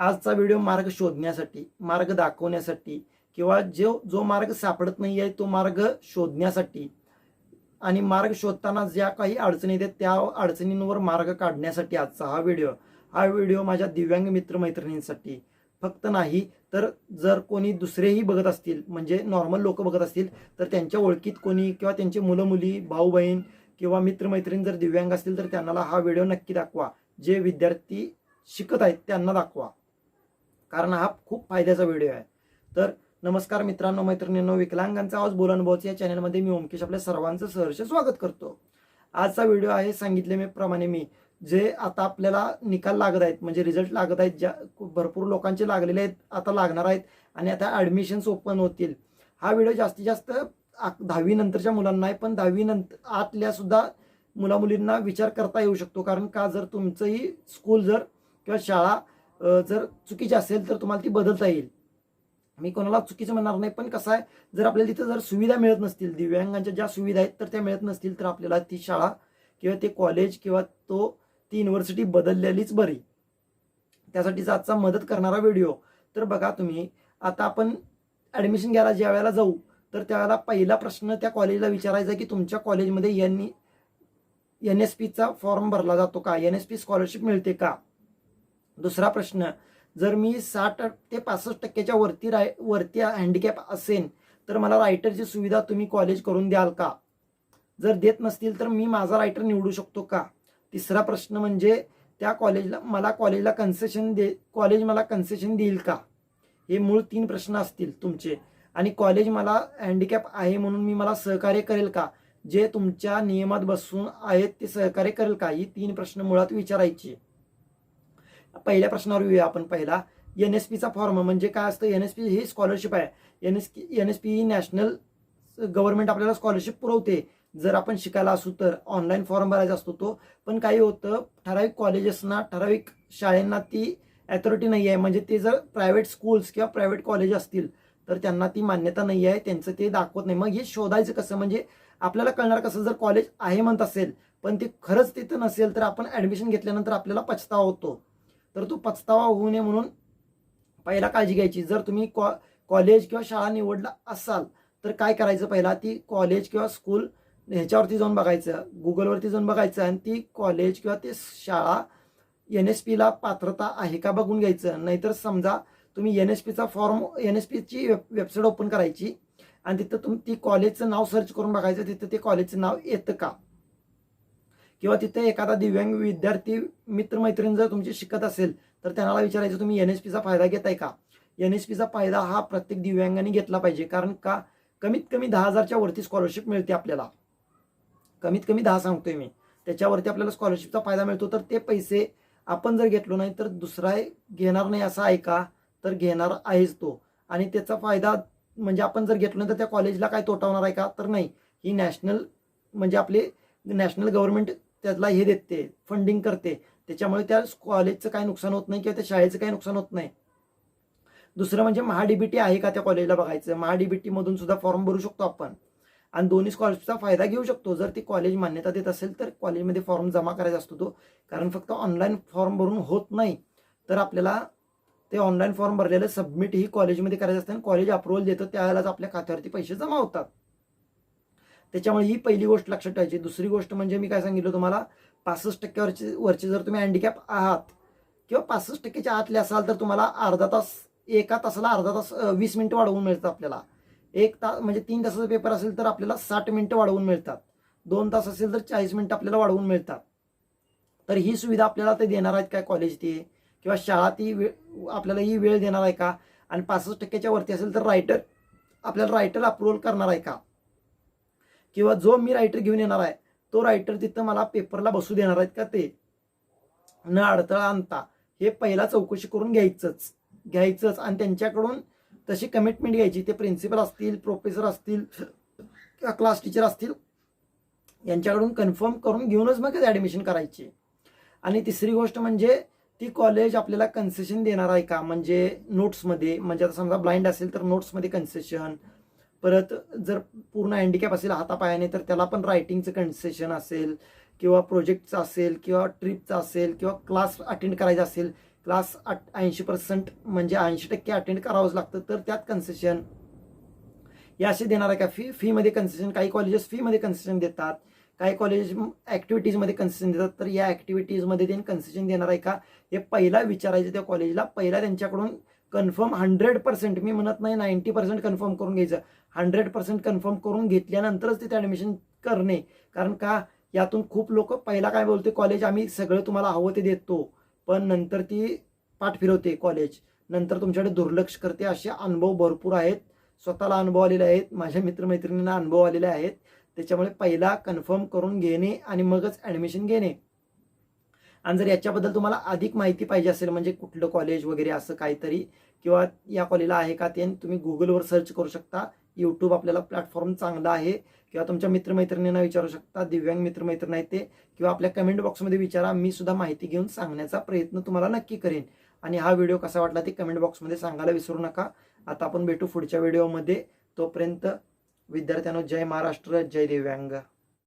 आजचा व्हिडिओ मार्ग शोधण्यासाठी मार्ग दाखवण्यासाठी किंवा जो जो मार्ग सापडत नाही आहे तो मार्ग शोधण्यासाठी. आणि मार्ग शोधताना ज्या काही अडचणी येतात त्या अडचणींवर मार्ग काढण्यासाठी आजचा हा व्हिडिओ. हा व्हिडिओ माझ्या दिव्यांग मित्रमैत्रिणींसाठी. फक्त नाही तर जर कोणी दुसरेही बघत असतील म्हणजे नॉर्मल लोक बघत असतील तर त्यांच्या ओळखीत कोणी किंवा त्यांचे मुलं मुली भाऊ बहीण किंवा मित्रमैत्रीण जर दिव्यांग असतील तर त्यांना हा व्हिडिओ नक्की दाखवा. जे विद्यार्थी शिकत आहेत त्यांना दाखवा. कारण हा खूप फायद्याचा व्हिडिओ आहे. तर नमस्कार मित्रांनो मैत्रिणींनो विकलांगांचा आवाज बोलानुभवच या चॅनलमध्ये मी ओमकेश आपल्या सर्वांचं सहर्ष स्वागत करतो. आजचा व्हिडिओ आहे सांगितले मी प्रमाणे मी जे आता आपल्याला निकाल लागत आहेत म्हणजे रिझल्ट लागत आहेत ज्या भरपूर लोकांचे लागलेले आहेत आता लागणार आहेत आणि आता ॲडमिशन्स ओपन होतील. हा व्हिडिओ जास्तीत जास्त दहावी नंतरच्या मुलांना आहे पण दहावी नंतर आतल्या सुद्धा मुलामुलींना विचार करता येऊ शकतो. कारण का जर तुमचंही स्कूल जर किंवा शाळा जर चुकीची असेल तर तुम्हाला ती बदलता येईल. मी कोणाला चुकीचं म्हणणार नाही पण कसं आहे जर आपल्याला तिथं जर सुविधा मिळत नसतील दिव्यांगांच्या ज्या सुविधा आहेत तर त्या मिळत नसतील तर आपल्याला ती शाळा किंवा ते कॉलेज किंवा तो ती युनिव्हर्सिटी बदललेलीच बरी. त्यासाठीचा आजचा मदत करणारा व्हिडिओ तर बघा तुम्ही आता आपण ॲडमिशन घ्यायला ज्या वेळेला जाऊ तर त्यावेळेला पहिला प्रश्न त्या कॉलेजला विचारायचा की तुमच्या कॉलेजमध्ये एन एन एस पीचा फॉर्म भरला जातो का? एन एस पी स्कॉलरशिप मिळते का? दुसरा प्रश्न जर मी साठ ते पासष्ट टक्क्याच्या वरती राय वरती हँडिकॅप असेल तर मला रायटरची सुविधा तुम्ही कॉलेज करून द्याल का? जर देत नसतील तर मी माझा रायटर निवडू शकतो का? तिसरा प्रश्न म्हणजे त्या कॉलेजला मला कॉलेजला कन्सेशन दे कॉलेज मला कन्सेशन देईल का? हे मूळ तीन प्रश्न असतील तुमचे. आणि कॉलेज मला हँडिकॅप आहे म्हणून मी मला सहकार्य करेल का? जे तुमच्या नियमात बसून आहेत ते सहकार्य करेल का? ही तीन प्रश्न मुळात विचारायची. पहिल्या प्रश्नावर येऊया आपण पहिला. एन एस पीचा फॉर्म म्हणजे काय असतं? एन एस पी ही स्कॉलरशिप आहे. N S N S P ही नॅशनल गव्हर्नमेंट आपल्याला स्कॉलरशिप पुरवते. जर आपण शिकायला असू तर ऑनलाईन फॉर्म भरायचा असतो तो. पण काही होतं ठराविक कॉलेजेसना ठराविक शाळेंना ती ॲथॉरिटी नाही आहे. म्हणजे ते जर प्रायव्हेट स्कूल्स किंवा प्रायव्हेट कॉलेज असतील तर त्यांना ती मान्यता नाही आहे. त्यांचं ते दाखवत नाही. मग हे शोधायचं कसं? म्हणजे आपल्याला कळणार कसं? जर कॉलेज आहे म्हणत असेल पण ते खरंच तिथं नसेल तर आपण ॲडमिशन घेतल्यानंतर आपल्याला पछतावा होतो. तर तो पछतावा होऊ नये म्हणून पहिला काळजी घ्यायची. जर तुम्ही कॉ कॉलेज किंवा शाळा निवडला असाल तर काय करायचं पहिला? ती कॉलेज किंवा स्कूल ह्याच्यावरती जाऊन बघायचं. गुगलवरती जाऊन बघायचं आणि ती कॉलेज किंवा ते शाळा एन एस पीला पात्रता आहे का बघून घ्यायचं. नाहीतर समजा तुम्ही एन एस पीचा फॉर्म एन एस पीची वेब वेबसाईट ओपन करायची आणि तिथं तुम ती कॉलेजचं नाव सर्च करून बघायचं तिथं ते कॉलेजचं नाव येतं का? किंवा तिथे एखादा दिव्यांग विद्यार्थी मित्रमैत्रीण जर तुमची शिकत असेल तर त्यांना विचारायचं तुम्ही एन एस पीचा फायदा घेताय का? एन एस पीचा फायदा हा प्रत्येक दिव्यांगाने घेतला पाहिजे कारण का? कमीत कमी दहा हजारच्या वरती स्कॉलरशिप मिळते आपल्याला. कमीत कमी दहा सांगतोय मी. त्याच्यावरती आपल्याला स्कॉलरशिपचा फायदा मिळतो तर ते पैसे आपण जर घेतलो नाही तर दुसरा घेणार नाही असा आहे का? तर घेणार आहेच तो. आणि त्याचा फायदा म्हणजे आपण जर घेतलो नाही तर त्या कॉलेजला काय तोटा होणार आहे का? तर नाही. ही नॅशनल म्हणजे आपले नॅशनल गव्हर्नमेंट त्याला हे देते फंडिंग करते. त्याच्यामुळे त्या कॉलेजचं काही नुकसान होत नाही किंवा त्या शाळेचं काही नुकसान होत नाही. दुसरं म्हणजे महाडीबीटी आहे का त्या कॉलेजला बघायचं? महाडीबीटी मधून सुद्धा फॉर्म भरू शकतो आपण. आणि दोन्ही स्कॉलरशिपचा फायदा घेऊ शकतो. जर ती कॉलेज मान्यता देत असेल तर कॉलेजमध्ये फॉर्म जमा करायचा असतो तो. कारण फक्त ऑनलाईन फॉर्म भरून होत नाही. तर आपल्याला ते ऑनलाईन फॉर्म भरलेलं सबमिट ही कॉलेजमध्ये करायचं असतं. आणि कॉलेज अप्रुव्हल देतं त्यावेळेलाच आपल्या खात्यावरती पैसे जमा होतात. त्याच्यामुळे ही पहिली गोष्ट लक्षात ठेवायची. दुसरी गोष्ट म्हणजे मी काय सांगितलं तुम्हाला? पासष्ट टक्क्यावरचे वरचे जर तुम्ही हँडिकॅप आहात किंवा पासष्ट टक्क्याच्या आतले असाल तर तुम्हाला अर्धा तास एका तासाला अर्धा तास वीस मिनिटं वाढवून मिळतं आपल्याला. एक तास म्हणजे तीन तासाचा पेपर असेल तर आपल्याला साठ मिनिटं वाढवून मिळतात. दोन तास असेल तर चाळीस मिनिटं आपल्याला वाढवून मिळतात. तर ही सुविधा आपल्याला ते देणार आहेत काय कॉलेज ती? किंवा शाळा ती वेळ आपल्याला ही वेळ देणार आहे का? आणि पासष्ट टक्क्याच्या वरती असेल तर रायटर आपल्याला रायटर अप्रुव्हल करणार आहे का? किंवा जो मी रायटर घेऊन येणार आहे तो रायटर तिथं मला पेपरला बसू देणार आहेत का ते? न अडथळा आणता. हे पहिला चौकशी करून घ्यायचंच. घ्यायचंच. आणि त्यांच्याकडून तशी कमिटमेंट घ्यायची. ते प्रिन्सिपल असतील प्रोफेसर असतील किंवा क्लास टीचर असतील यांच्याकडून कन्फर्म करून घेऊनच मग ॲडमिशन करायची. आणि तिसरी गोष्ट म्हणजे ती कॉलेज आपल्याला कन्सेशन देणार आहे का? म्हणजे नोट्समध्ये म्हणजे आता समजा ब्लाइंड असेल तर नोट्समध्ये कन्सेशन परत जर पूर्ण हँडिकॅप असेल हातापायाने तर त्याला पण रायटिंगचं कन्सेशन असेल किंवा प्रोजेक्टचं असेल किंवा ट्रिपचं असेल किंवा क्लास अटेंड करायचा असेल क्लास ऐंशी पर्सेंट म्हणजे ऐंशी टक्के अटेंड करावंच लागतं. तर त्यात कन्सेशन हे असे देणार आहे का फी फीमध्ये कन्सेशन काही कॉलेजेस फीमध्ये कन्सेशन देतात काही कॉलेज ॲक्टिव्हिटीजमध्ये कन्सेशन देतात. तर या ॲक्टिव्हिटीजमध्ये त्यांनी कन्सेशन देणार आहे का? हे पहिला विचारायचं त्या कॉलेजला पहिला त्यांच्याकडून कन्फर्म हंड्रेड पर्सेंट मी म्हणत नाही नाईन्टी पर्सेंट कन्फर्म करून घ्यायचं. हंड्रेड पर्सेंट कन्फर्म करून घेतल्यानंतरच तिथे ॲडमिशन करणे. कारण का यातून खूप लोक पहिला काय बोलते कॉलेज आम्ही सगळं तुम्हाला हवं ते देतो. पण नंतर ती पाठ फिरवते कॉलेज नंतर तुमच्याकडे दुर्लक्ष करते असे अनुभव भरपूर आहेत. स्वतःला अनुभव आलेले आहेत. माझ्या मित्रमैत्रिणींना अनुभव आलेले आहेत. त्याच्यामुळे पहिला कन्फर्म करून घेणे आणि मगच ॲडमिशन घेणे. आणि जर याच्याबद्दल तुम्हाला अधिक माहिती पाहिजे असेल म्हणजे कुठलं कॉलेज वगैरे असं काहीतरी किंवा या कॉलेजला आहे का ते तुम्ही गुगलवर सर्च करू शकता. यूट्यूब आपल्याला प्लॅटफॉर्म चांगला आहे. किंवा तुमच्या मित्रमैत्रिणींना विचारू शकता दिव्यांग मित्रमैत्रिणी आहेत ते. किंवा आपल्या कमेंट बॉक्समध्ये विचारा मी सुद्धा माहिती घेऊन सांगण्याचा प्रयत्न तुम्हाला नक्की करेन. आणि हा व्हिडिओ कसा वाटला ते कमेंट बॉक्समध्ये सांगायला विसरू नका. आता आपण भेटू पुढच्या व्हिडिओमध्ये तोपर्यंत विद्यार्थ्यांनो जय महाराष्ट्र जय दिव्यांग.